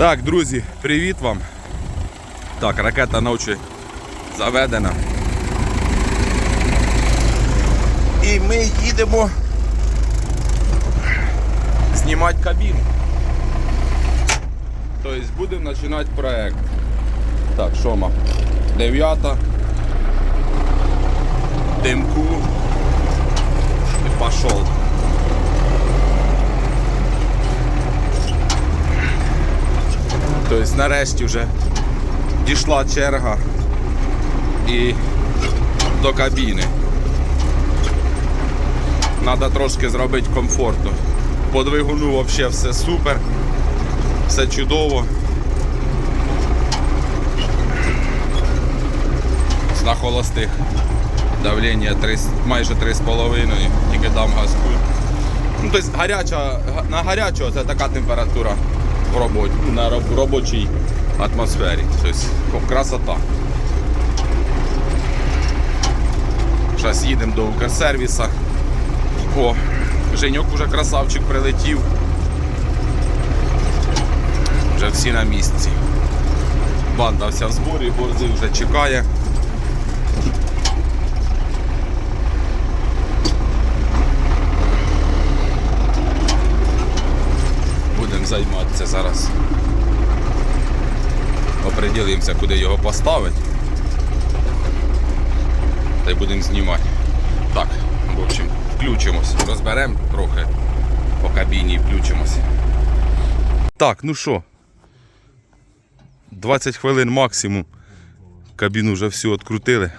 Так, друзі, привіт вам. Так, ракета ночі заведена. І ми їдемо знімати кабіну. Тобто будемо починати проект. Так, що ма? Дев'ята. Димку. І пошел. Тобто нарешті вже дійшла черга і до кабіни. Треба трошки зробити комфортно. По двигуну взагалі все супер, все чудово. На холостих давлення 3, майже 3,5, тільки там газкуй. Ну, тобто гаряча, на гарячу це така температура в робочій, на роб- робочій атмосфері. Тобто красота. Зараз їдемо до Укрсервіса. О, Женьок уже красавчик прилетів. Вже всі на місці. Банда вся в зборі, борзи вже чекає. Будемо займатися зараз. Оприділимося, куди його поставити. Та й будемо знімати. Так, в общем, включимось, розберемо трохи по кабіні і включимось. Так, ну що, 20 хвилин максимум. Кабіну вже всю відкрутили.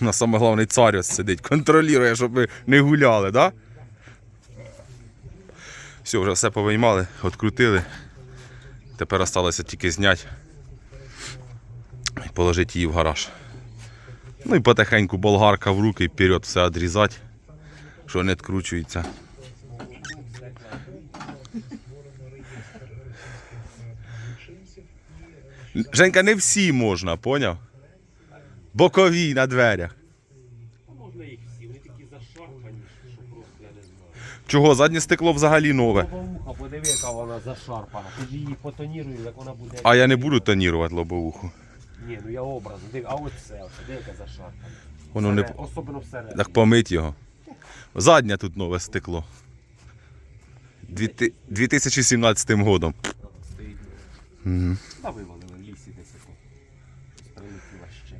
На саме головний цар сидить, контролює, щоб ми не гуляли, так? Да? Все, вже все повиймали, відкрутили. Тепер залишилося тільки зняти і положити її в гараж. Ну і потихеньку болгарка в руки і вперед все відрізати, що не відкручується. Женька, не всі можна, поняв? Бокові на дверях. Можна їх всі, вони такі зашарпані, що просто я не знаю. Чого? Заднє стекло взагалі нове. Лобовуха, подиви, яка вона зашарпана. Ти її потонірую, як вона буде. А я не буду тонірувати лобовуху. Ні, ну я образно. Див, а оце, оце, де яка зашарпана. Воно не... Особливо всередині. Так помить його. Заднє тут нове стекло. Дві 2017 годом. Стоїть. Мгм. Та вивалили в лісі десь. Щось прилетіло ще.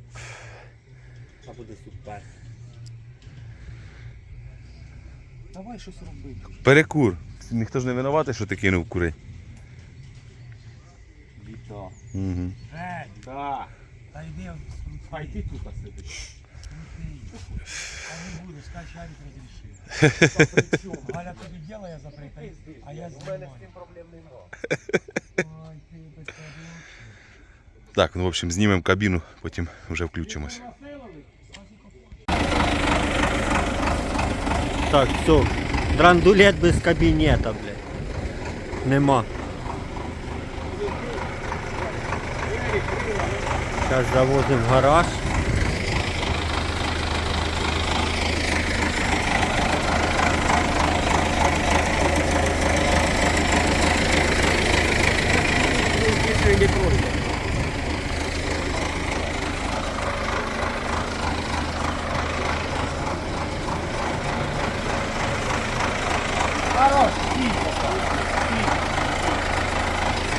Та буде супер. Давай щось робити. Перекур. Ніхто ж не винуватий, що ти кинув кури. Біда. Угу. Да. Та йди, А й ти тут сидиш. а не будеш, хай шарик розрішив. При чому? Галя тобі ділає запрета, а я У мене знімаю. з цим проблем нема. Ой, ти безподобний. Так, ну в общем, знімемо кабіну, потім вже включимось. Так, все. Драндулет без кабінета, блядь. Нема. Зараз завозимо в гараж.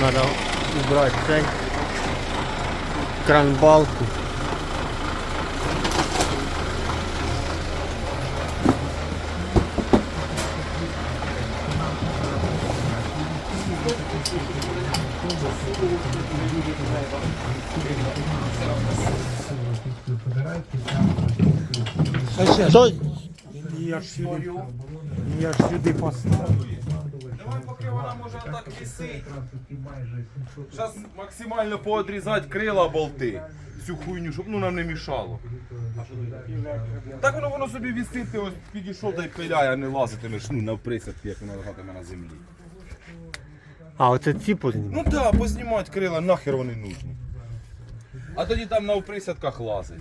Надо убрать цей кранбалку. Що? Я ж я ж сюди поставив. Давай поки вона може так висить. Зараз максимально поодрізати крила болти. Всю хуйню, щоб ну нам не мішало. Так воно воно собі висить, ти ось підійшов та й пиляє, а не лазитимеш ну, на присядки, як воно лежатиме на землі. А, оце ці познімали? Ну так, да, познімати крила, нахер вони нужні. А тоді там на присядках лазить.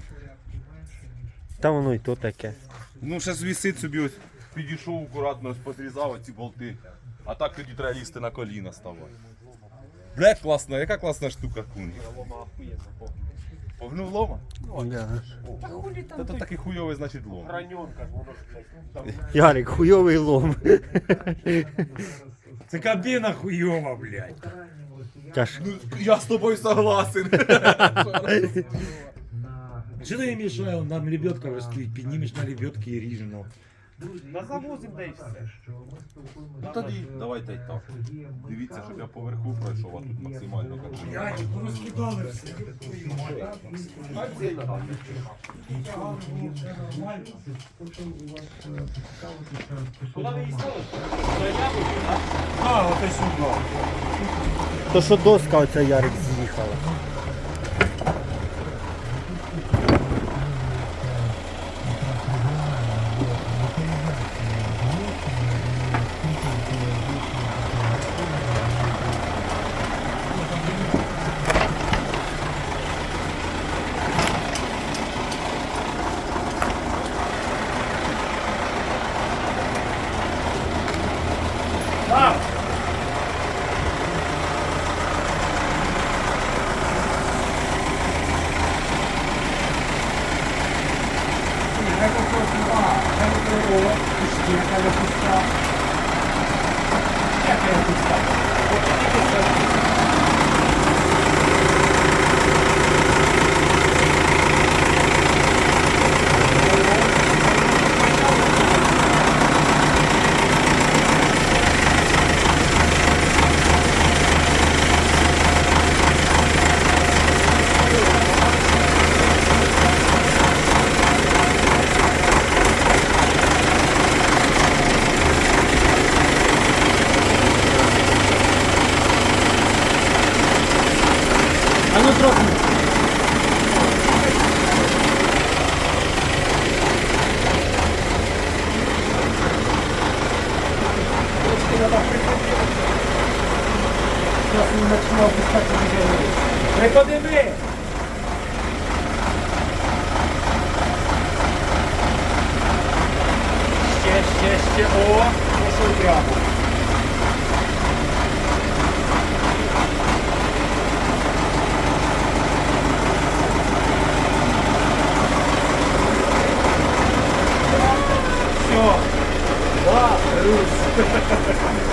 Та воно і то таке. Ну, ще висить собі ось, підійшов акуратно, ось подрізав ці болти. А так тоді треба лізти на коліна ставати. Бля, класна, яка класна штука кунг. Лома охуєнно погнув. Погнув лома? Да. Та хулі Та то такий хуйовий, значить лом. Граньонка ж, воно ж, блядь, там Ярик, хуйовий лом. Це кабіна хуйова, блядь. Та ж Ну, я з тобою согласен. Що ти мішає, он нам лебедка розкрить, піднімеш на лебедки і ріжемо. На завозим де все. Ну тоді давайте й так. Дивіться, щоб я поверху пройшов, а тут максимально Ярик, ну розкидали все. Куди ви її сюди. то що доска оця Ярик з'їхала. А ну трохи. Приподиви! Ще, ще, ще, о, пошов прямо. Все. Да, Русь.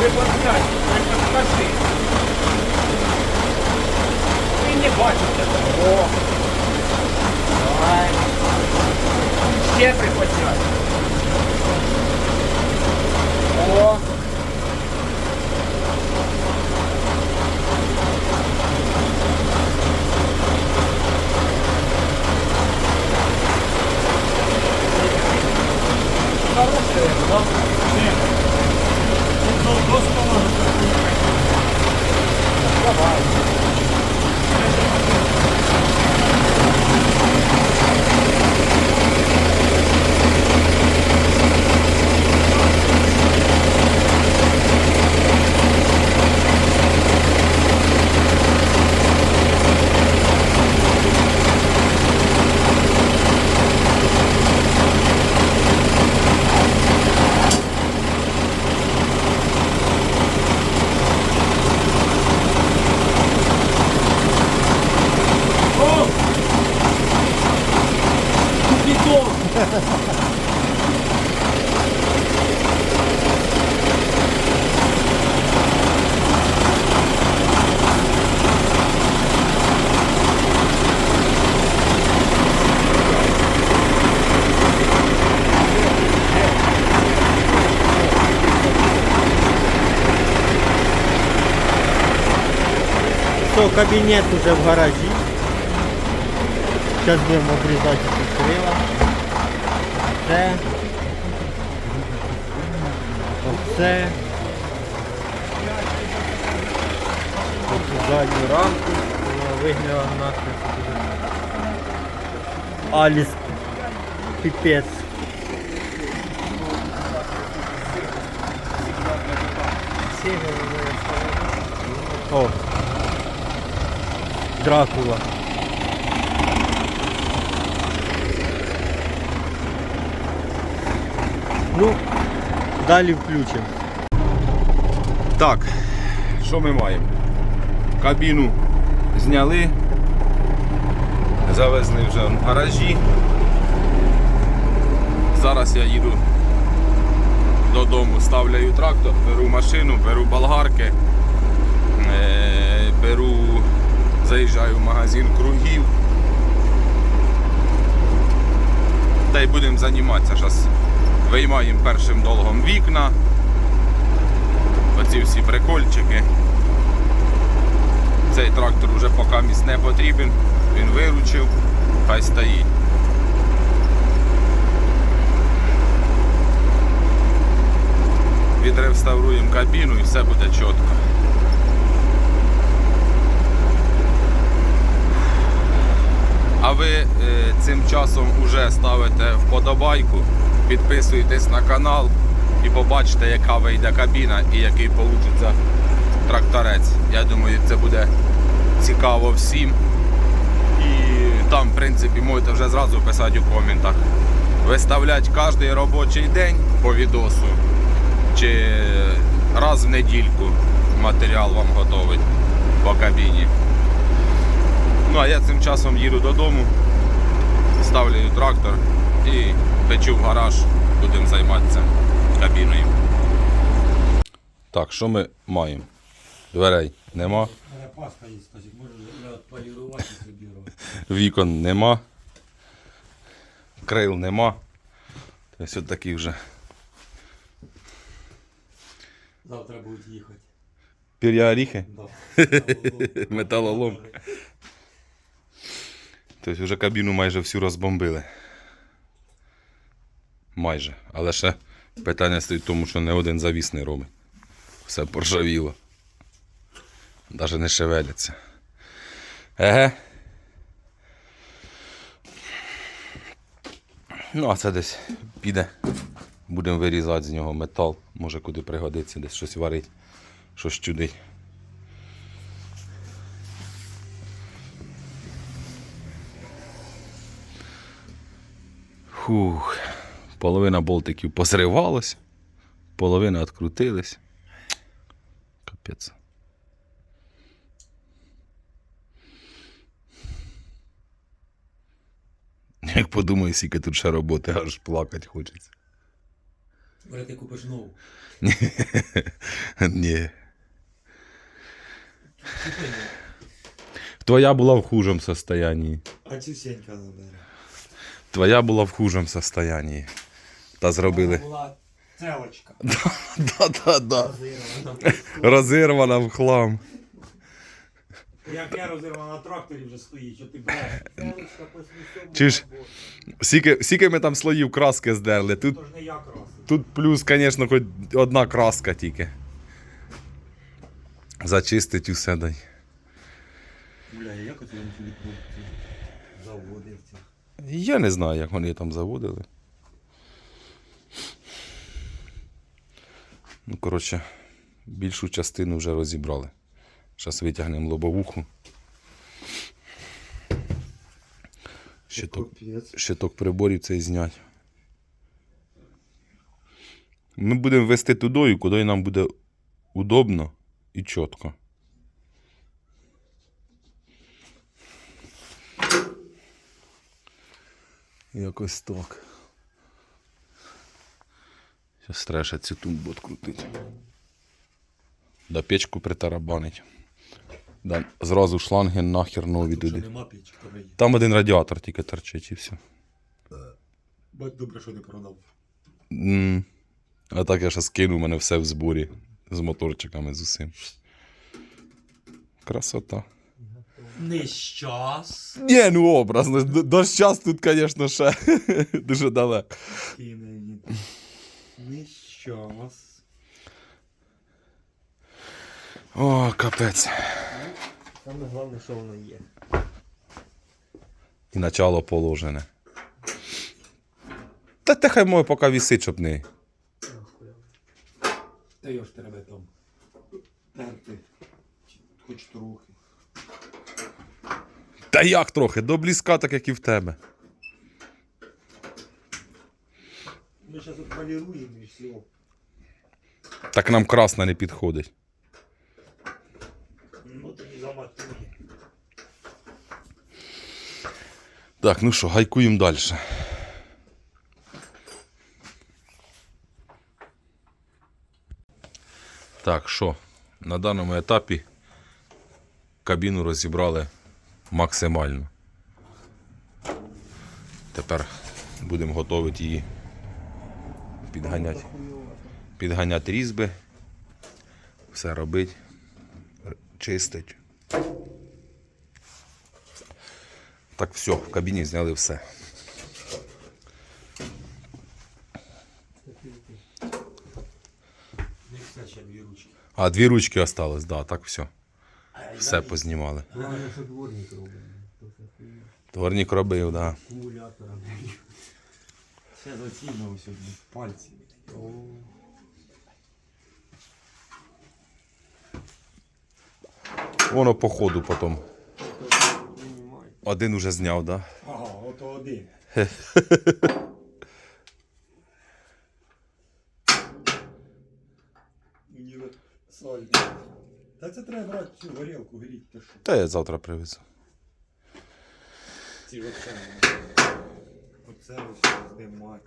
Приподнять, покажи. Ви не бачите. О. Давай. Ще приподнять. О. Давай. О! Купидон! Все, кабінет уже в гаражі. Зараз будемо обрізати ці крила. Це. Оце. Оцю задню рамку. Вона вигнила нахрен. Аліс. Піпець. О. Дракула. Ну, далі включимо. Так, що ми маємо? Кабіну зняли, завезли вже в гаражі. Зараз я їду додому, ставляю трактор, беру машину, беру болгарки. Заїжджаю в магазин кругів. Та й будемо займатися. Зараз виймаємо першим долгом вікна. Оці всі прикольчики. Цей трактор вже поки місь не потрібен, він виручив, хай стоїть. Відреставруємо кабіну і все буде чітко. А ви е, цим часом вже ставите вподобайку, підписуєтесь на канал і побачите, яка вийде кабіна і який вийде тракторець. Я думаю, це буде цікаво всім. І там, в принципі, можете вже зразу писати у коментах. Виставляти кожен робочий день по відосу чи раз в недільку матеріал вам готовий по кабіні. Ну а я цим часом їду додому, ставлю трактор і печу в гараж, будемо займатися кабіною. Так, що ми маємо? Дверей нема, вікон нема, крил нема. Тобто от такі вже Завтра будуть їхати. пір'я оріхи, Да. металолом. Тобто вже кабіну майже всю розбомбили. Майже. Але ще питання стоїть в тому, що не один завіс не робить. Все поржавіло. Навіть не шевеляться. Еге. Ну, а це десь піде. Будемо вирізати з нього метал. Може куди пригодиться, десь щось варить, щось чудить. Фух. Половина болтиків позривалась, половина відкрутилась. Капець. Як подумаю, скільки тут ще роботи, аж плакати хочеться. Може ти купиш нову. Ні. Твоя була в хужому состоянии. А цю сенька забере. Твоя була в хужому состоянии. Та зробили. була целочка. Да-да-да. Розірвана. Розірвана в хлам. Як я розірвана на тракторі вже стоїть, що ти береш. Чи ж- Скільки, скільки ми там слоїв краски здерли. Тут, То ж не я красив. тут плюс, звісно, хоч одна краска тільки. Зачистить усе дай. Бля, як оце він заводився? Я не знаю, як вони там заводили. Ну, коротше, більшу частину вже розібрали. Зараз витягнемо лобовуху. Щиток, щиток приборів цей знять. Ми будемо вести тудою, куди нам буде удобно і чітко. Якось так. Зараз треба цю тумбу відкрутити. Да печку притарабанить. Да, зразу шланги нахер нові туди. Там один радіатор тільки торчить і все. Бать добре, що не продав. М. А так я ще скину, у мене все в зборі. З моторчиками, з усім. Красота. Не щас. Ні, ну образно. До, час тут, звісно, ще дуже далеко. Кине він. Не щас. О, капець. Саме головне, що воно є. І начало положене. Та те хай моє поки вісить, щоб не. Та його ж треба там. Терти. Хоч трохи. Та як трохи? До близька, так як і в тебе. Ми зараз полируем и все. Так нам красна не підходить. Ну тоді заматує. Так, ну що, гайкуємо далі. Так, що, на даному етапі кабіну розібрали максимально. Тепер будемо готувати її підганяти. Підганяти різьби. Все робити, чистить. Так, все, в кабіні зняли все. А дві ручки осталось, да, так все. Все познімали. Дворник робить. Дворник робив, да. Акумулятора. Ще зацінив сьогодні пальці. Воно по ходу потім. Один уже зняв, да. Ага, ото один. Універсальний. Та це треба брати цю горілку, горіть, ти що? Та я завтра привезу. Ці ж оце. Оце ось здимать.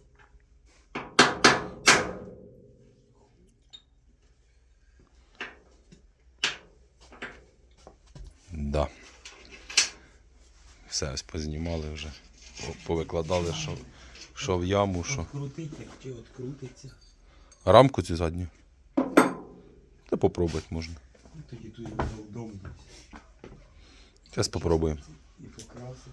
Да. Все ось познімали вже. Повикладали, що, що в яму, що. Крутить, як чи от крутиться. Рамку цю задню. Та попробувати можна. Ну, Тоді тут вдома десь. Зараз попробуємо. І покраситься.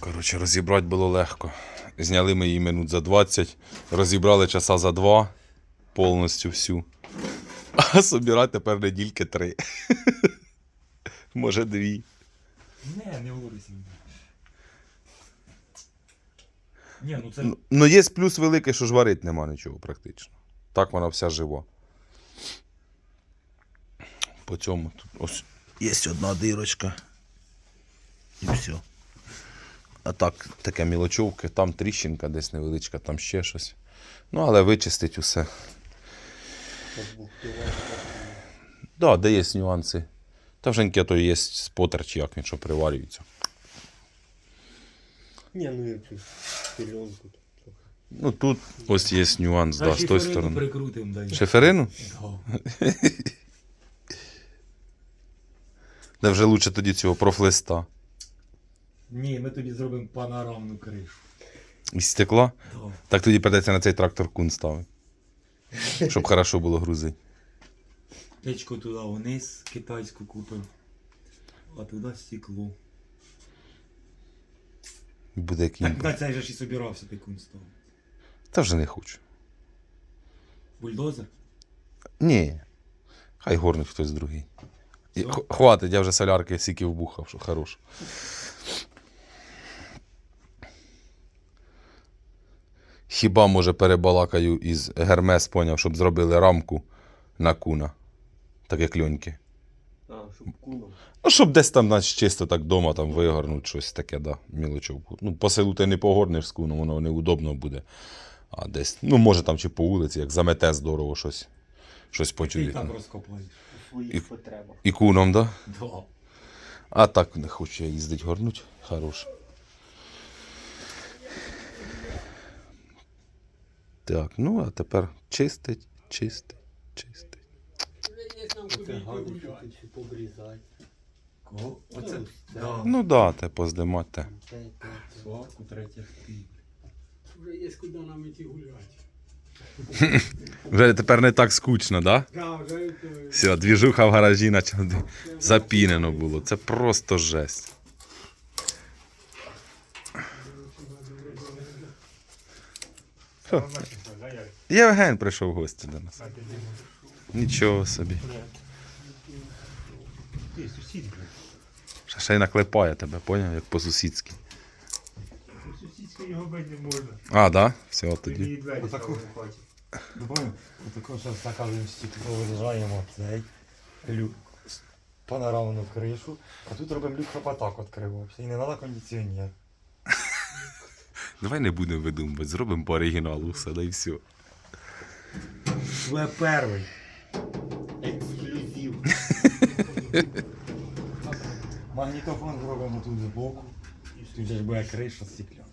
Коротше, розібрати було легко. Зняли ми її минут за 20, розібрали часа за 2 повністю всю. А собирати тепер недільки 3. Може дві. Не, не говори Ні, ну це Ну, Ну, є плюс великий, що ж варити нема нічого практично. Так вона вся жива. По цьому тут ось є одна дирочка. І все. А так, таке мілочовки, там тріщинка десь невеличка, там ще щось. Ну, але вичистить усе. Да, де є нюанси. Та вже то є спотер, як він що приварюється. Не, ну я тут пеленку. Ну тут ось є нюанс, да, з тої сторони. прикрутим дай. Шиферину? Да. Де вже лучше тоді цього профлиста. Ні, ми тоді зробимо панорамну кришу. Із стекла. Да. Так тоді придеться на цей трактор кун ставити. Щоб хорошо було грузити. Печку туди вниз китайську купив. А туди стекло. Буде Так кінь. на цей же ж і собирався кун ставити. Та вже не хочу. Бульдозер? Ні. Хай горнить хтось другий. І х- Хватить, я вже солярки сіки вбухав, що хорош. Хіба може перебалакаю із Гермес поняв, щоб зробили рамку на куна. Так як льоньки. А, щоб кулом. Ну, щоб десь там наче чисто так вдома там вигорнуть щось таке, да, мілочовку. Ну, по селу ти не погорнеш з куном, воно неудобно буде. А десь, ну, може там чи по вулиці, як замете здорово щось. Щось Ти почує. так розкопаєш. У своїх потребах. І куном, да? Да. А так не хочу я їздить горнуть. Хорош. Так, ну а тепер чистить, чистить, чистить. Це гадить, що тут ще побрізати. Кого? Оце? Ну, Да. Ну да, те поздимати. Те, те, те. Сварку третя ти. Вже є куди нам іти гуляти. Вже тепер не так скучно, да? Да, вже Все, двіжуха в гаражі наче запінено було. Це просто жесть. Євген прийшов в гості до нас. Нічого собі. Ти сусід, блядь. Ще- Ще й наклепає тебе, поняв, як по-сусідськи. Сусідська його бить не можна. А, да? Все, тоді. двері Отаку. Отако зараз заказуємо стекло, вирізаємо цей. Лю... панорамну кришу, а тут робимо люк, щоб отак відкривався. І не треба кондиціонер. Давай не будемо видумувати, зробимо по оригіналу все, да і все. Ви перший. Магнітофон зробимо тут збоку. Тут же ж буде криша стекляна.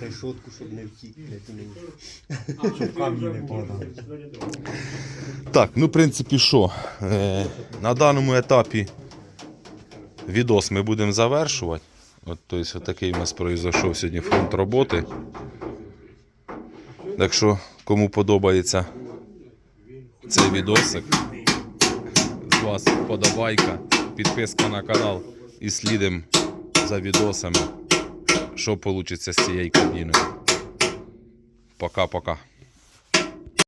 Решетку, щоб не втік, не Щоб камні не падали. Так, ну, в принципі, що? Е, на даному етапі відос ми будемо завершувати. От, тобто, такий у нас пройшов сьогодні фронт роботи. Так що, кому подобається цей відосик, вас подобайка, підписка на канал і слідимо за відосами, що вийде з цієї кабіни. Пока-пока.